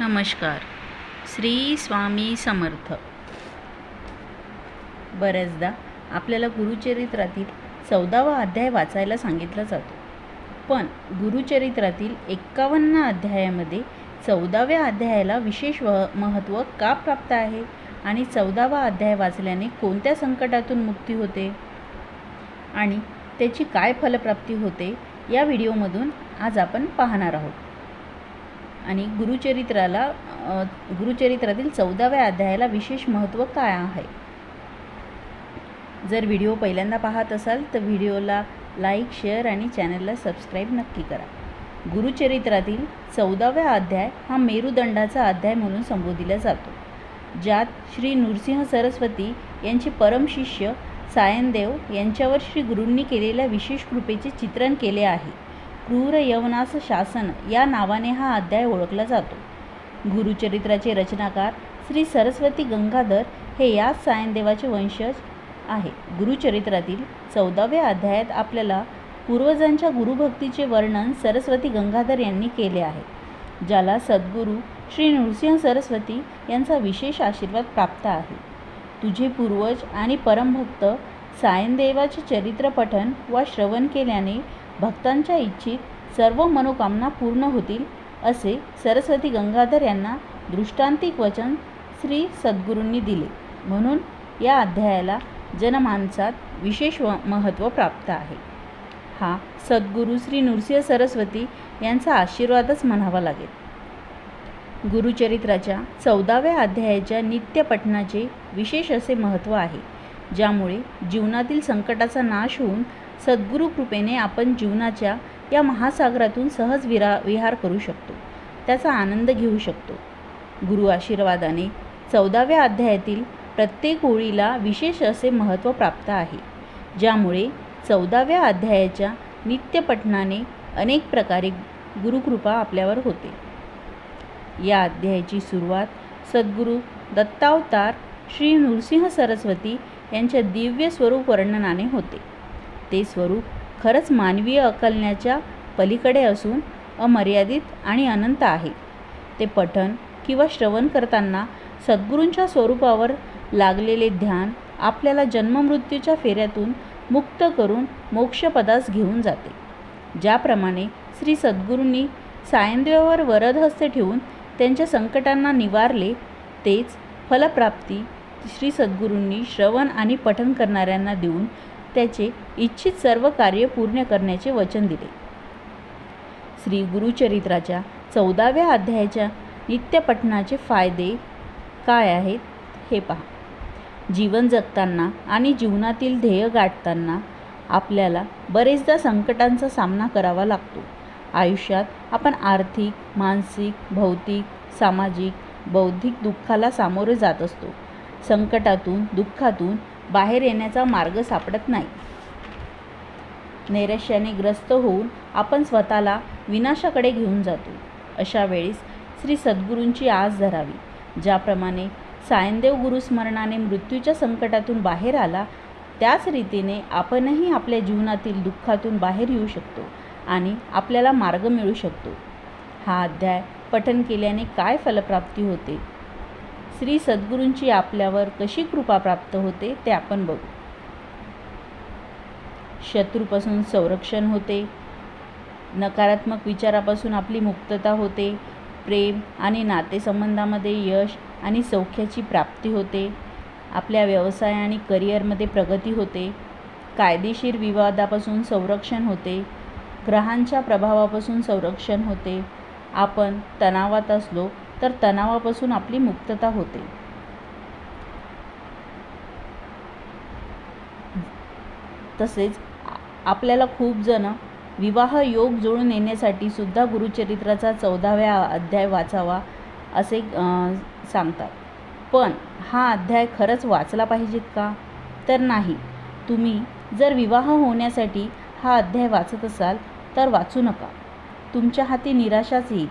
नमस्कार. श्री स्वामी समर्थ. बऱ्याचदा आपल्याला गुरुचरित्रातील चौदावा अध्याय वाचायला सांगितला जातो. पण गुरुचरित्रातील एक्कावन्न अध्यायामध्ये चौदाव्या अध्यायाला विशेष व महत्त्व का प्राप्त आहे? आणि चौदावा अध्याय वाचल्याने कोणत्या संकटातून मुक्ती होते? आणि त्याची काय फलप्राप्ती होते? या व्हिडिओमधून आज आपण पाहणार आहोत. आणि गुरुचरित्राला गुरुचरित्रातील चौदाव्या अध्यायाला विशेष महत्त्व काय आहे? जर व्हिडिओ पहिल्यांदा पाहत असाल तर व्हिडिओला लाईक शेअर आणि चॅनलला सबस्क्राईब नक्की करा. गुरुचरित्रातील चौदाव्या अध्याय हा मेरुदंडाचा अध्याय म्हणून संबोधिला जातो ज्यात श्री नृसिंह सरस्वती यांचे परमशिष्य सायनदेव यांच्यावर श्री गुरूंनी केलेल्या विशेष कृपेचे चित्रण केले आहे. क्रूर यवनास शासन या नावाने हा अध्याय ओळखला जातो. गुरुचरित्राचे रचनाकार श्री सरस्वती गंगाधर हे याच सायनदेवाचे वंशज आहे. गुरुचरित्रातील चौदाव्या अध्यायात आपल्याला पूर्वजांच्या गुरुभक्तीचे वर्णन सरस्वती गंगाधर यांनी केले आहे ज्याला सद्गुरू श्री नृसिंह सरस्वती यांचा विशेष आशीर्वाद प्राप्त आहे. तुझे पूर्वज आणि परमभक्त सायनदेवाचे चरित्र पठन वा श्रवण केल्याने भक्तांच्या इच्छित सर्व मनोकामना पूर्ण होतील असे सरस्वती गंगाधर यांना दृष्टांतिक वचन श्री सद्गुरूंनी दिले. म्हणून या अध्यायाला जनमानसात विशेष व महत्त्व प्राप्त आहे. हा सद्गुरू श्री नृसिंह सरस्वती यांचा आशीर्वादच म्हणावा लागेल. गुरुचरित्राच्या चौदाव्या अध्यायाच्या नित्यपठणाचे विशेष असे महत्त्व आहे ज्यामुळे जीवनातील संकटाचा नाश होऊन सद्गुरू कृपेने आपण जीवनाच्या या महासागरातून सहज विरा विहार करू शकतो. त्याचा आनंद घेऊ शकतो. गुरु आशीर्वादाने चौदाव्या अध्यायातील प्रत्येक ओळीला विशेष असे महत्त्व प्राप्त आहे ज्यामुळे चौदाव्या अध्यायाच्या नित्यपठणाने अनेक प्रकारे गुरुकृपा आपल्यावर होते. या अध्यायाची सुरुवात सद्गुरू दत्तावतार श्री नृसिंह सरस्वती यांच्या दिव्य स्वरूप वर्णनाने होते. ते स्वरूप खरंच मानवीय अकलण्याच्या पलीकडे असून अमर्यादित आणि अनंत आहे. ते पठन किंवा श्रवण करताना सद्गुरूंच्या स्वरूपावर लागलेले ध्यान आपल्याला जन्ममृत्यूच्या फेऱ्यातून मुक्त करून मोक्षपदास घेऊन जाते. ज्याप्रमाणे श्री सद्गुरूंनी सायंदेवावर वरदहस्त ठेवून त्यांच्या संकटांना निवारले तेच फलप्राप्ती श्री सद्गुरूंनी श्रवण आणि पठन करणाऱ्यांना देऊन त्याचे इच्छित सर्व कार्य पूर्ण करण्याचे वचन दिले. श्री गुरुचरित्राच्या चौदाव्या अध्यायाच्या नित्यपठणाचे फायदे काय आहेत हे पहा. जीवन जगताना आणि जीवनातील ध्येय गाठताना आपल्याला बरेचदा संकटांचा सामना करावा लागतो. आयुष्यात आपण आर्थिक मानसिक भौतिक सामाजिक बौद्धिक दुःखाला सामोरे जात असतो. संकटातून दुःखातून बाहेर येण्याचा मार्ग सापडत नाही. नैराश्याने ग्रस्त होऊन आपण स्वतःला विनाशाकडे घेऊन जातो. अशा वेळेस श्री सद्गुरूंची आस धरावी. ज्याप्रमाणे सायनदेव गुरुस्मरणाने मृत्यूच्या संकटातून बाहेर आला त्याच रीतीने आपणही आपल्या जीवनातील दुःखातून बाहेर येऊ शकतो आणि आपल्याला मार्ग मिळू शकतो. हा अध्याय पठन केल्याने काय फलप्राप्ती होते? श्री सद्गुरूंची आपल्यावर कशी कृपा प्राप्त होते ते आपण बघू. शत्रूपासून संरक्षण होते. नकारात्मक विचारापासून आपली मुक्तता होते. प्रेम आणि नातेसंबंधामध्ये यश आणि सौख्याची प्राप्ती होते. आपल्या व्यवसाय आणि करिअरमध्ये प्रगती होते. कायदेशीर विवादापासून संरक्षण होते. ग्रहांच्या प्रभावापासून संरक्षण होते. आपण तणावात असलो तर तणावापासून आपली मुक्तता होते. तसेच आपल्याला खूप जण विवाह योग जुळून येण्यासाठी सुद्धा गुरुचरित्राचा चौदाव्या अध्याय वाचावा असे सांगतात. पण हा अध्याय खरंच वाचला पाहिजेत का? तर नाही. तुम्ही जर विवाह होण्यासाठी हा अध्याय वाचत असाल तर वाचू नका. तुमच्या हाती निराशाच येईल.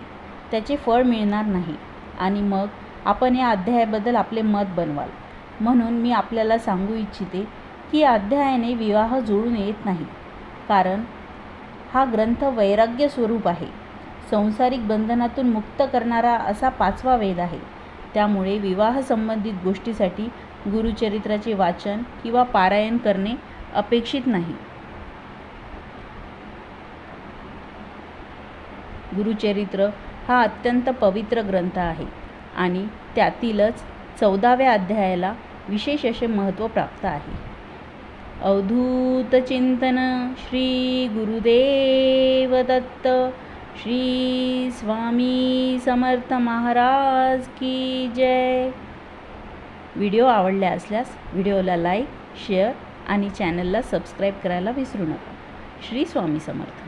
त्याचे फळ मिळणार नाही. आणि मग आपण या अध्यायाबद्दल आपले मत बनवाल. म्हणून मी आपल्याला सांगू इच्छिते की या अध्यायाने विवाह जुळून येत नाही. कारण हा ग्रंथ वैराग्य स्वरूप आहे. संसारिक बंधनातून मुक्त करणारा असा पाचवा वेद आहे. त्यामुळे विवाह संबंधित गोष्टीसाठी गुरुचरित्राचे वाचन किंवा पारायण करणे अपेक्षित नाही. गुरुचरित्र हा अत्यंत पवित्र ग्रंथ आहे आणि त्यातीलच चौदाव्या अध्यायाला विशेष असे महत्त्व प्राप्त आहे. अवधूत चिंतन श्री गुरुदेव दत्त श्री स्वामी समर्थ महाराज की जय. व्हिडिओ आवडल्या असल्यास व्हिडिओला लाईक शेअर आणि चॅनलला सबस्क्राईब करायला विसरू नका. श्री स्वामी समर्थ.